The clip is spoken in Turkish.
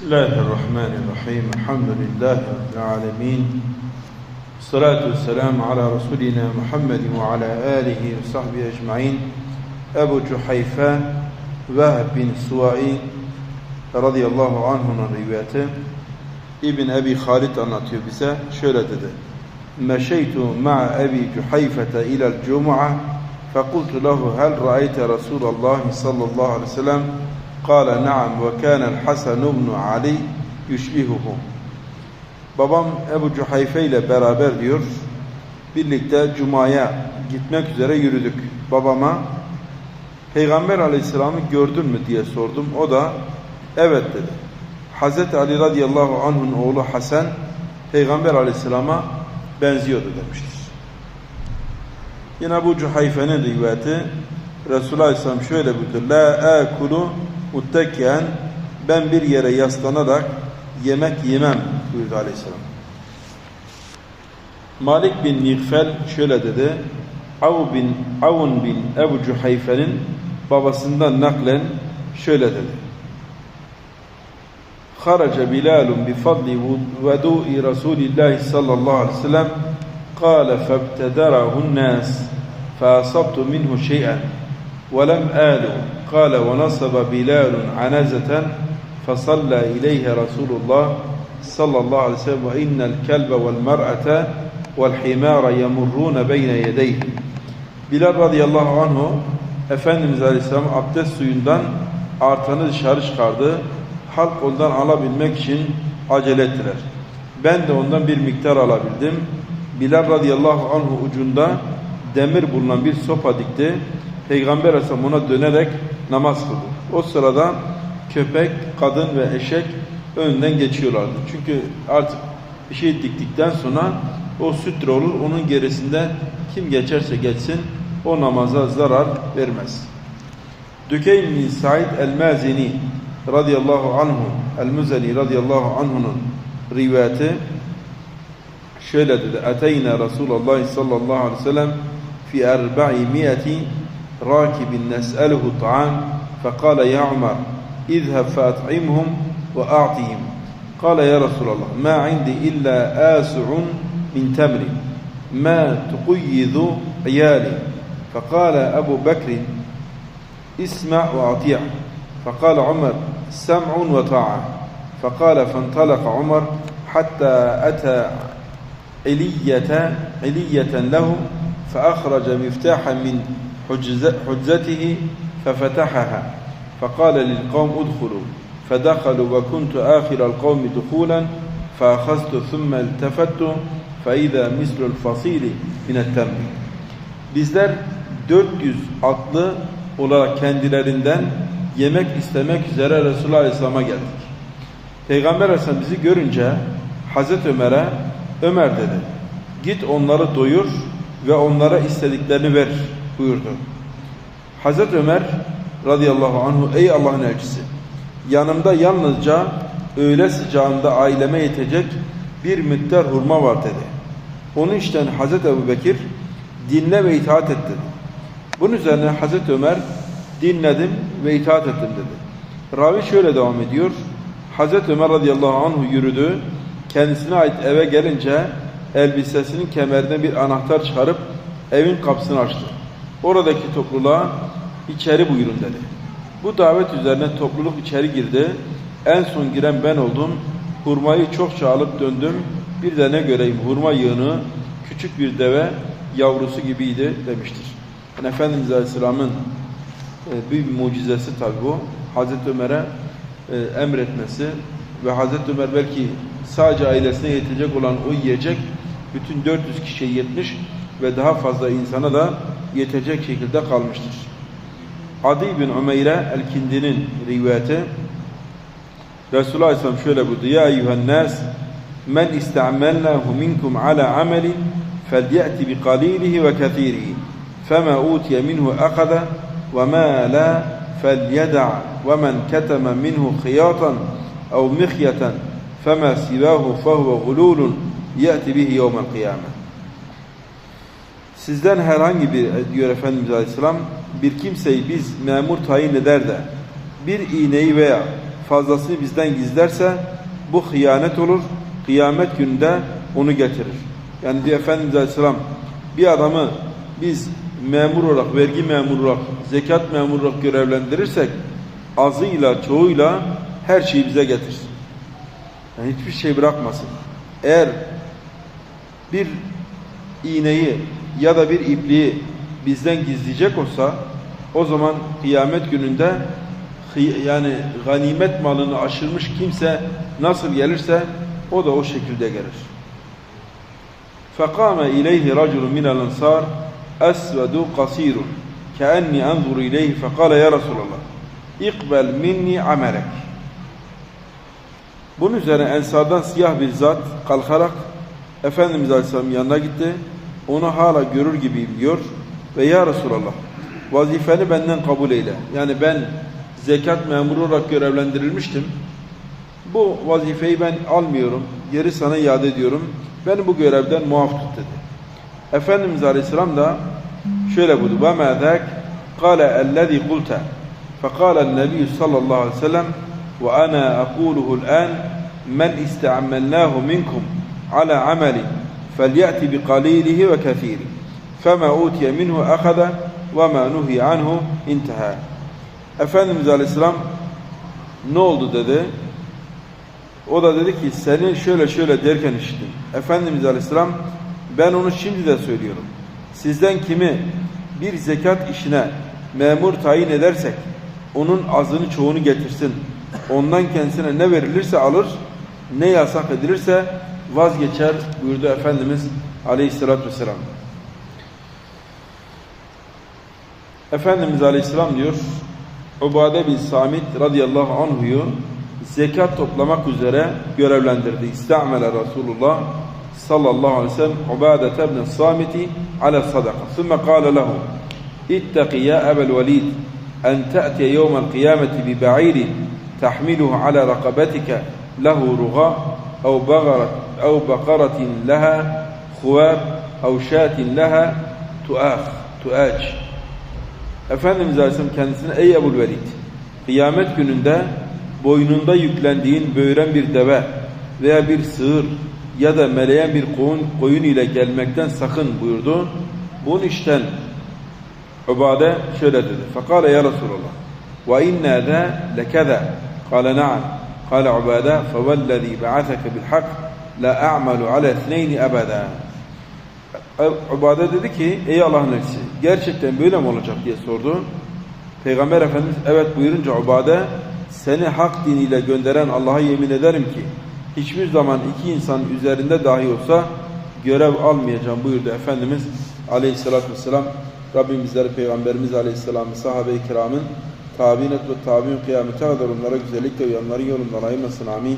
بسم الله الرحمن الرحيم الحمد لله رب العالمين الصلاة والسلام على رسولنا محمد وعلى آله وصحبه أجمعين Ebu Cuhayfe Vehb bin Suvai radıyallahu anh'ın rivayeti İbn Ebi Halid anlatıyor bize şöyle dedi Meşeytu ma'a Ebi Cuhayfete ilel cumu'a فقلت له هل رأيت رسول الله صلى الله عليه وسلم Kale naam ve kânel Hasan ibn Ali yüşbihuhum. Babam Ebu Cuhayfe ile beraber diyor, birlikte Cuma'ya gitmek üzere yürüdük. Babama Peygamber aleyhisselamı gördün mü diye sordum. O da evet dedi. Hazreti Ali radıyallahu anh'un oğlu Hasan Peygamber aleyhisselama benziyordu demiştir. Yine bu Cuhayfe'nin rivayeti Resulullah aleyhisselam şöyle buyurdu. La ekulu Uttekiyen ben bir yere yaslanarak yemek yemem buyurdu aleyhisselam. Malik bin Nikfel şöyle dedi. Av bin, Avun bin Ebu Cuhayfe'nin babasından naklen şöyle dedi. Haraca Bilalun bi fadli vedu'i Resulillahi sallallahu aleyhi ve sellem kâle febtederahun nâs feasabtu minhu şey'en ولم آل قال ونصب بلال عنزة فصلى إليه رسول الله صلى الله عليه وسلم وإن الكلب والمرأة والحمار يمرون بين يديه Bilal radıyallahu anhu Efendimiz Aleyhisselam abdest suyundan artanı dışarı çıkardı. Halk ondan alabilmek için acele ettiler. Ben de ondan bir miktar alabildim. Bilal radıyallahu anhu ucunda demir bulunan bir sopa dikti. Peygamber Aleyhisselam ona dönerek namaz kıldı. O sırada köpek, kadın ve eşek önünden geçiyorlardı. Çünkü artık bir şey diktikten sonra o sütre olur. Onun gerisinde kim geçerse geçsin o namaza zarar vermez. Dükeyn bin Said el-Mazini radıyallahu anhu el-Muzeli radıyallahu anhu'nun rivayeti şöyle dedi. Eteyna Resulullah sallallahu aleyhi ve sellem fi erba'imiyeti rakibin nes'eluhu ta'am فقال يا عمر اذهب فأطعمهم وأعطهم قال يا رسول الله ما عندي إلا آسع من تمر ما تقيض عيالي. فقال أبو بكر اسمع وأطيع. فقال عمر سمع وطاعة فقال فانطلق عمر حتى أتى علية علية له. فأخرج مفتاحا من حجزته ففتحها فقال للقوم ادخلوا فدخلوا وكنت آخر القوم دخولا فأخذت ثم التفت فإذا مثل الفصيل من التمر Bizler 400 atlı olarak kendilerinden yemek istemek üzere Resulullah Aleyhisselam'a geldik. Peygamber Aleyhisselam bizi görünce Hazreti Ömer'e Ömer dedi. Git onları doyur ve onlara istediklerini ver buyurdu. Hazreti Ömer radıyallahu anhu ey Allah'ın elçisi yanımda yalnızca öğle sıcağında aileme yetecek bir miktar hurma var dedi. Onun için Hazreti Ebu Bekir dinle ve itaat et dedi. Bunun üzerine Hazreti Ömer dinledim ve itaat ettim dedi. Ravi şöyle devam ediyor. Hazreti Ömer radıyallahu anhu yürüdü. Kendisine ait eve gelince elbisesinin kemerine bir anahtar çıkarıp evin kapısını açtı. Oradaki topluluğa içeri buyurun dedi. Bu davet üzerine topluluk içeri girdi. En son giren ben oldum. Hurmayı çokça alıp döndüm. Bir de ne göreyim hurma yığını küçük bir deve yavrusu gibiydi demiştir. Yani Efendimiz Aleyhisselam'ın e, bir mucizesi tabi bu. Hazreti Ömer'e e, emretmesi ve Hazreti Ömer belki sadece ailesine yetecek olan o yiyecek bütün 400 kişiye yetmiş ve daha fazla insana da yetecek şekilde kalmıştır. Adi bin Umeyre el-Kindi'nin rivayeti Resulullah Aleyhisselam şöyle buyurdu. Ya eyyühennâs men iste'amellâhu minkum ala amelin felyati bi qalilihi ve kathirihi fema utiye minhu akada ve ma la felyeda' ve men keteme minhu khiyatan ev mihyeten fema sivahu fehuve gululun يأتي به يوم القيامة Sizden herhangi bir diyor Efendimiz Aleyhisselam bir kimseyi biz memur tayin eder de bir iğneyi veya fazlasını bizden gizlerse bu hıyanet olur. Kıyamet gününde onu getirir. Yani diyor Efendimiz Aleyhisselam bir adamı biz memur olarak, vergi memuru olarak, zekat memuru olarak görevlendirirsek azıyla, çoğuyla her şeyi bize getirsin. Yani hiçbir şey bırakmasın. Eğer bir iğneyi ya da bir ipliği bizden gizleyecek olsa o zaman kıyamet gününde yani ganimet malını aşırmış kimse nasıl gelirse o da o şekilde gelir. فقام إليه رجل من الأنصار أسود قصير كأني أنظر إليه فقال يا رسول الله اقبل مني عملك Bunun üzerine Ensardan siyah bir zat kalkarak Efendimiz Aleyhisselam'ın yanına gitti. Onu hala görür gibiyim diyor. Ve ya Resulallah vazifeni benden kabul eyle. Yani ben zekat memuru olarak görevlendirilmiştim. Bu vazifeyi ben almıyorum. Geri sana iade ediyorum. Beni bu görevden muaf tut dedi. Efendimiz Aleyhisselam da şöyle buyurdu. وَمَا ذَاكَ قَالَ الَّذ۪ي قُلْتَ فَقَالَ النَّبِيُّ sallallahu aleyhi ve sellem وَأَنَا أَقُولُهُ الْآنِ مَنْ اِسْتَعْمَلْنَاهُ مِنْكُمْ عَلَى عَمَلٍ فَلْيَأْتِ بِقَلِيلِهِ وَكَثِيرِ فَمَا اُوْتِيَ مِنْهُ أَخَذَ وَمَا نُهِي عَنْهُ اِنْتَهَا Efendimiz Aleyhisselam ne oldu dedi. O da dedi ki seni şöyle şöyle derken işittim. Efendimiz Aleyhisselam ben onu şimdi de söylüyorum. Sizden kimi bir zekat işine memur tayin edersek onun azını çoğunu getirsin. Ondan kendisine ne verilirse alır, ne yasak edilirse vazgeçer buyurdu Efendimiz Aleyhisselatü Vesselam. Efendimiz Aleyhisselam diyor Ubade bin Samit radıyallahu anhu'yu zekat toplamak üzere görevlendirdi. İstamele Resulullah sallallahu aleyhi ve sellem Ubade ibn Samit'i ala sadaka. Thumma kâle lehu ittaqi ya Ebel Velid en te'tiye yevmel kıyameti bi ba'irin tahmiluhu ala rakabetika lehu ruga ev bagarat ev bakaratin leha huvar ev şatin leha tuah tuac Efendimiz Aleyhisselam kendisine ey Ebu'l Velid kıyamet gününde boynunda yüklendiğin böğren bir deve veya bir sığır ya da meleyen bir koyun, koyun ile gelmekten sakın buyurdu. Bunun işten Ubade şöyle dedi. Fakale ya Resulallah ve inna da lekeza kale na'am kale Ubade fevellezî ba'atheke bil hak la a'malu ala ethneyni ebeda Ubade dedi ki ey Allah'ın elçisi gerçekten böyle mi olacak diye sordu. Peygamber Efendimiz evet buyurunca Ubade seni hak diniyle gönderen Allah'a yemin ederim ki hiçbir zaman iki insan üzerinde dahi olsa görev almayacağım buyurdu Efendimiz Aleyhisselatü Vesselam. Rabbim bizleri Peygamberimiz Aleyhisselam'ın sahabe-i kiramın tabi'in et ve tabi'in kıyamete kadar onlara güzellikle uyanların yolundan ayırmasın amin.